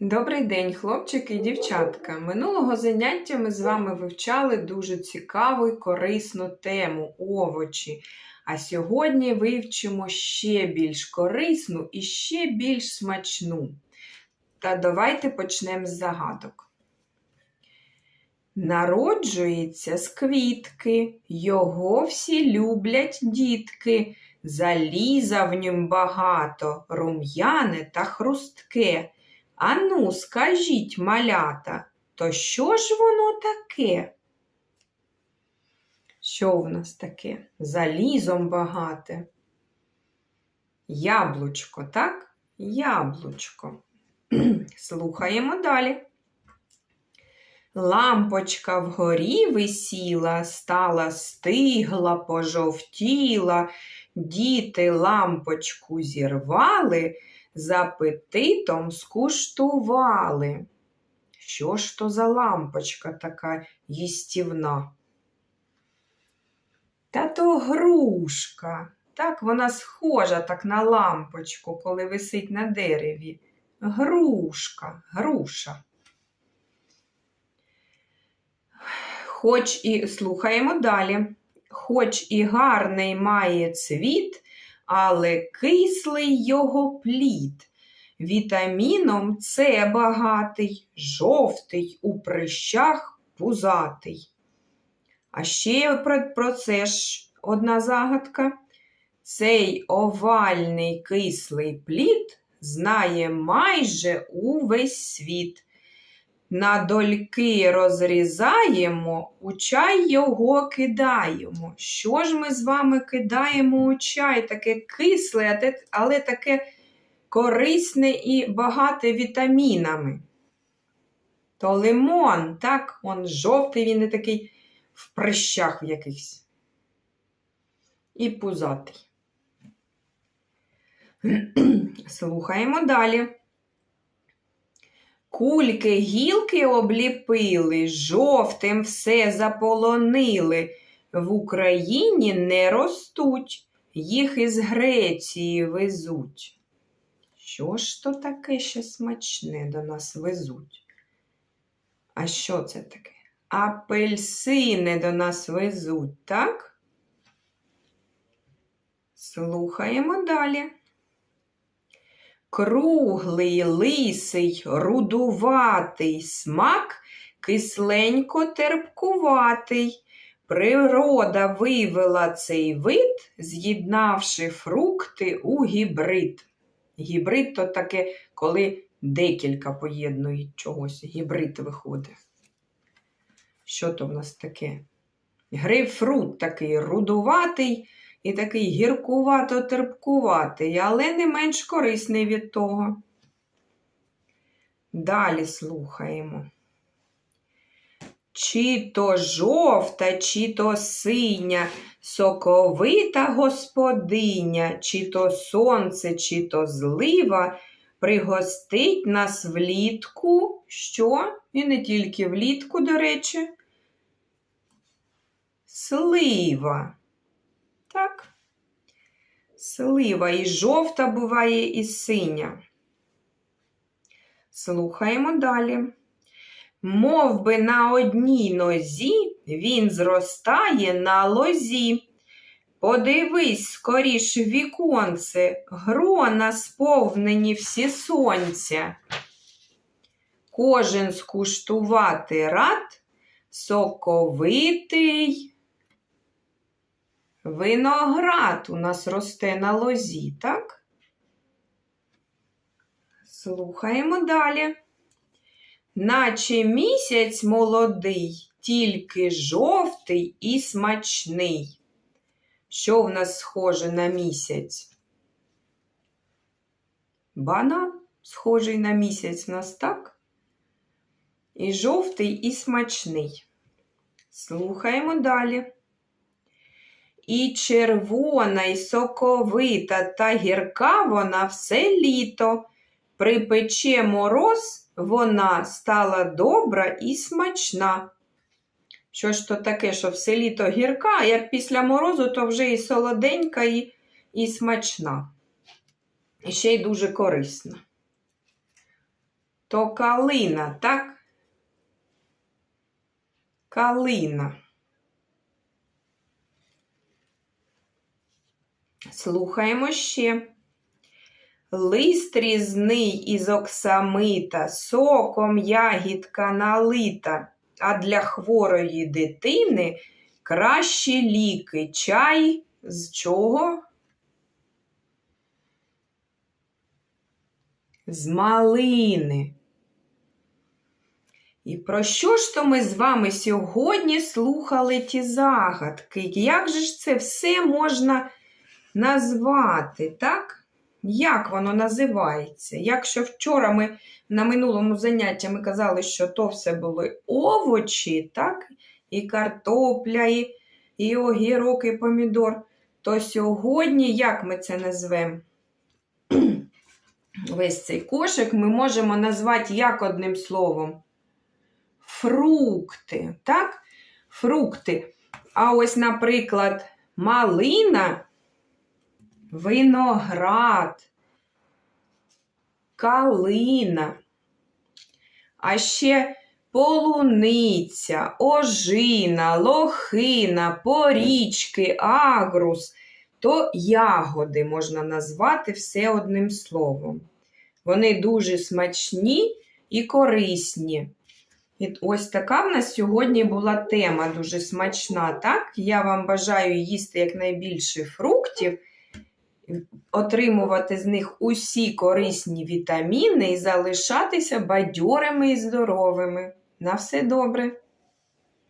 Добрий день, хлопчики і дівчатка. Минулого заняття ми з вами вивчали дуже цікаву і корисну тему овочі. А сьогодні вивчимо ще більш корисну і ще більш смачну. Та давайте почнемо з загадок. Народжується з квітки, його всі люблять дітки. Заліза в нім багато, рум'яне та хрустке. Ану, скажіть, малята, то що ж воно таке? Що в нас таке? Залізом багате. Яблучко, так? Яблучко. Слухаємо далі. Лампочка вгорі висіла, стала стигла, пожовтіла. Діти лампочку зірвали, з апетитом скуштували. Що ж то за лампочка така їстівна? Та то грушка. Так вона схожа так на лампочку, коли висить на дереві. Грушка, груша. Хоч і слухаємо далі. Хоч і гарний має цвіт, але кислий його плід. Вітаміном С багатий, жовтий, у прищах пузатий. А ще про, про це ж одна загадка. Цей овальний кислий плід знає майже увесь світ. На дольки розрізаємо, у чай його кидаємо. Що ж ми з вами кидаємо у чай? Таке кисле, але таке корисне і багате вітамінами. То лимон, так, он жовтий, він не такий в прищах в якихось. І пузатий. Слухаємо далі. Кульки гілки обліпили, жовтим все заполонили. В Україні не ростуть, їх із Греції везуть. Що ж то таке ще смачне до нас везуть? А що це таке? Апельсини до нас везуть, так? Слухаємо далі. Круглий, лисий, рудуватий смак, кисленько терпкуватий. Природа вивела цей вид, з'єднавши фрукти у гібрид. Гібрид то таке, коли декілька поєднують чогось. Гібрид виходить. Що то в нас таке? Грейпфрут такий рудуватий і такий гіркувато-терпкуватий, але не менш корисний від того. Далі слухаємо. Чи то жовта, чи то синя, соковита господиня, чи то сонце, чи то злива, пригостить нас влітку, що? І не тільки влітку, до речі, слива. Так. Слива і жовта буває і синя. Слухаємо далі. Мов би на одній нозі він зростає на лозі. Подивись скоріш віконце, грона сповнені всі сонця. Кожен скуштувати рад, соковитий. Виноград у нас росте на лозі, так? Слухаємо далі. Наче місяць молодий, тільки жовтий і смачний. Що в нас схоже на місяць? Банан схожий на місяць в нас, так? І жовтий, і смачний. Слухаємо далі. І червона, і соковита та гірка вона все літо. Припече мороз, вона стала добра і смачна. Що ж то таке, що все літо гірка, а як після морозу, то вже і солоденька, і, і смачна. І ще й дуже корисна. то калина, так? Калина. Слухаємо ще. Лист різний із оксамита, соком ягідка налита, а для хворої дитини кращі ліки. Чай з чого? З малини. І про що ж то ми з вами сьогодні слухали ті загадки? Як же ж це все можна назвати, так? Як воно називається? Якщо вчора ми на минулому занятті ми казали, що то все були овочі, так? І картопля, і, і огірок, і помідор, то сьогодні як ми це назвемо? Весь цей кошик ми можемо назвати як одним словом? Фрукти, так? Фрукти. А ось, наприклад, малина виноград, калина, а ще полуниця, ожина, лохина, порічки, агрус, то ягоди можна назвати все одним словом. Вони дуже смачні і корисні. І ось така в нас сьогодні була тема дуже смачна. Так? Я вам бажаю їсти якнайбільше фруктів отримувати з них усі корисні вітаміни і залишатися бадьорими і здоровими. На все добре!